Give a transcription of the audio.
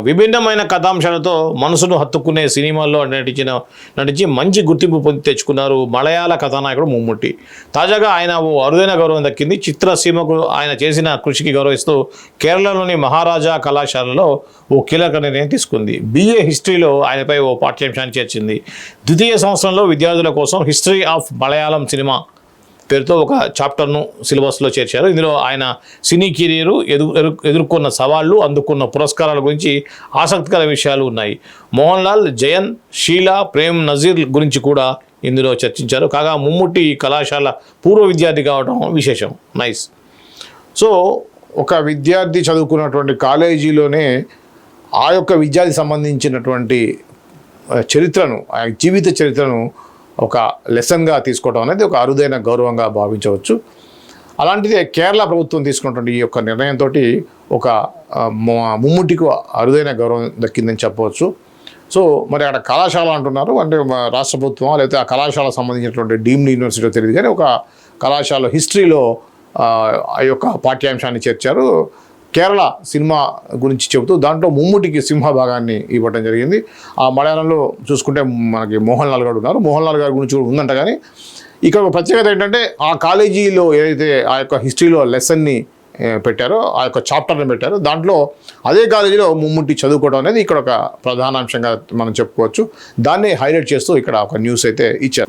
విభిన్నమైన కథాంశాలతో మనసును హత్తుకునే సినిమాల్లో నటించిన నటించి మంచి గుర్తింపు పొంది తెచ్చుకున్నారు మలయాళ కథానాయకుడు మమ్ముట్టి. తాజాగా ఆయన ఓ అరుదైన గౌరవం దక్కింది. చిత్రసీమకు ఆయన చేసిన కృషికి గౌరవిస్తూ కేరళలోని మహారాజా కళాశాలలో ఓ కీలక నిర్ణయం తీసుకుంది. బీఏ హిస్టరీలో ఆయనపై ఓ పాఠ్యాంశాన్ని చేర్చింది. ద్వితీయ సంవత్సరంలో విద్యార్థుల కోసం హిస్టరీ ఆఫ్ మలయాళం సినిమా పేరుతో ఒక చాప్టర్ను సిలబస్లో చేర్చారు. ఇందులో ఆయన సినీ కెరీరు ఎదు ఎదు- ఎదుర్కొన్న సవాళ్ళు అందుకున్న పురస్కారాల గురించి ఆసక్తికర విషయాలు ఉన్నాయి. మోహన్ లాల్ జయన్ షీలా ప్రేమ్ నజీర్ గురించి కూడా ఇందులో చర్చించారు. కాగా ముమ్ముట్టి కళాశాల పూర్వ విద్యార్థి కావడం విశేషం. నైస్. సో ఒక విద్యార్థి చదువుకున్నటువంటి కాలేజీలోనే ఆ యొక్క విద్యార్థి సంబంధించినటువంటి చరిత్రను ఆ జీవిత చరిత్రను ఒక లెసన్గా తీసుకోవడం అనేది ఒక అరుదైన గౌరవంగా భావించవచ్చు. అలాంటిదే కేరళ ప్రభుత్వం తీసుకున్నటువంటి ఈ యొక్క నిర్ణయంతో ఒక ముమ్ముటికి అరుదైన గౌరవం దక్కిందని చెప్పవచ్చు. సో మరి అక్కడ కళాశాల అంటున్నారు. అంటే రాష్ట్ర ప్రభుత్వం లేకపోతే ఆ కళాశాలకు సంబంధించినటువంటి డీమ్డ్ యూనివర్సిటీ తెలియదు. కానీ ఒక కళాశాల హిస్టరీలో ఆ యొక్క పాఠ్యాంశాన్ని చేర్చారు. కేరళ సినిమా గురించి చెబుతూ దాంట్లో ముమ్ముటికి సింహ భాగాన్ని ఇవ్వడం జరిగింది. ఆ మలయాళంలో చూసుకుంటే మనకి మోహన్ లాల్ గారు ఉన్నారు. మోహన్ లాల్ గారి గురించి కూడా ఉందంట కానీ ఇక్కడ ఒక ప్రత్యేకత ఏంటంటే ఆ కాలేజీలో ఏదైతే ఆ యొక్క హిస్టరీలో లెసన్ని పెట్టారో ఆ యొక్క చాప్టర్ని పెట్టారు దాంట్లో అదే కాలేజీలో ముమ్ముట్టి చదువుకోవడం అనేది ఇక్కడ ఒక ప్రధాన అంశంగా మనం చెప్పుకోవచ్చు. దాన్ని హైలైట్ చేస్తూ ఇక్కడ ఒక న్యూస్ అయితే ఇచ్చారు.